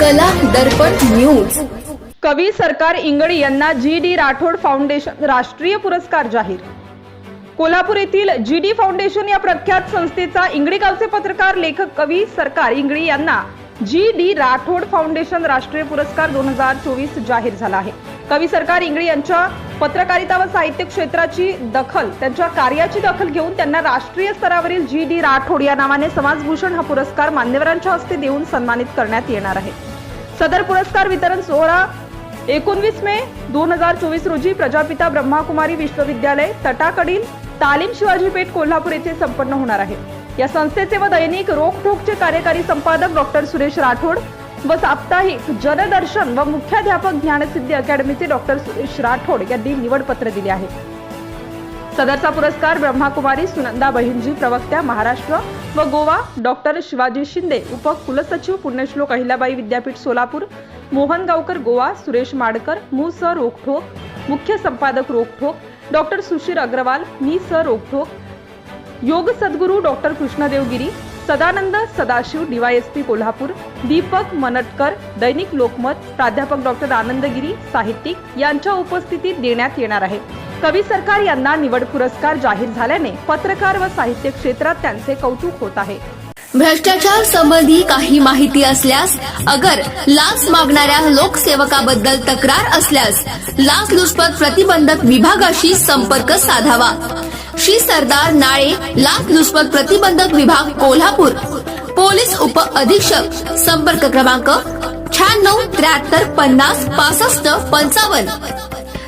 दर्पण news. कवी सरकार इंगळे यांना जी डी राठोड फाउंडेशन राष्ट्रीय पुरस्कार जाहीर. कोल्हापूर येथील जी डी फाउंडेशन या प्रख्यात संस्थेचा इंगळी गावचे पत्रकार लेखक कवी सरकार इंगळी यांना जी डी राठोड फाउंडेशन राष्ट्रीय पुरस्कार दोन हजार चोवीस जाहीर झाला आहे. कवी सरकार इंगळी यांच्या पत्रकारिता व साहित्य क्षेत्राची दखल त्यांच्या कार्याची दखल घेऊन त्यांना राष्ट्रीय स्तरावरील जी डी राठोड या नावाने समाजभूषण हा पुरस्कार मान्यवरांच्या हस्ते देऊन सन्मानित करण्यात येणार आहे. सदर पुरस्कार वितरण सोहळा एकोणवीस मे दोन हजार चोवीस रोजी प्रजापिता ब्रह्माकुमारी विश्वविद्यालय तटाकडील तालीम शिवाजी पेठ कोल्हापूर येथे संपन्न होणार आहे. या संस्थेचे व दैनिक रोखठोकचे कार्यकारी संपादक डॉक्टर सुरेश राठोड व साप्ताहिक जनदर्शन व मुख्याध्यापक ज्ञानसिद्धी अकॅडमीचे डॉक्टर सुरेश राठोड यांनी निवडपत्र दिले आहे. सदरचा पुरस्कार ब्रह्माकुमारी सुनंदा बहिणजी प्रवक्त्या महाराष्ट्र व गोवा डॉक्टर शिवाजी शिंदे उपकुलसचिव पुण्यश्लोक अहिल्याबाई विद्यापीठ सोलापूर मोहन गावकर गोवा सुरेश माडकर मू. स. रोखठोक मुख्य संपादक रोखठोक डॉक्टर सुशीर अग्रवाल मी. स. रोखठोक योग सद्गुरू डॉक्टर कृष्णदेवगिरी सदानंद सदाशिव डीवायएसपी कोल्हापूर दीपक मनटकर दैनिक लोकमत प्राध्यापक डॉक्टर आनंदगिरी साहित्यिक यांच्या उपस्थितीत देण्यात येणार आहे. कवी सरकार यांना निवड पुरस्कार जाहीर झाल्याने पत्रकार व साहित्य क्षेत्रात त्यांचे कौतुक होत आहे. भ्रष्टाचार संबंधी काही माहिती असल्यास अगर लाच मागणाऱ्या लोकसेवकाबद्दल तक्रार असल्यास लाच लुचपत प्रतिबंधक विभागाशी संपर्क साधावा. श्री सरदार नाळे लाच लुचपत प्रतिबंधक विभाग कोल्हापूर. पोलीस उप अधीक्षक संपर्क क्रमांक शहाण्णव त्र्याहत्तर पन्नास पासष्ट पंचावन्न.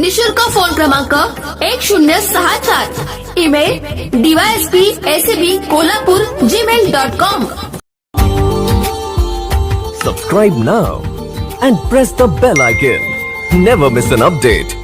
निशुल्क फ़ोन क्रमांक एक शून्य सहा सात email DYSP S B Kolhapur Gmail dot com subscribe now and press the bell icon never miss an update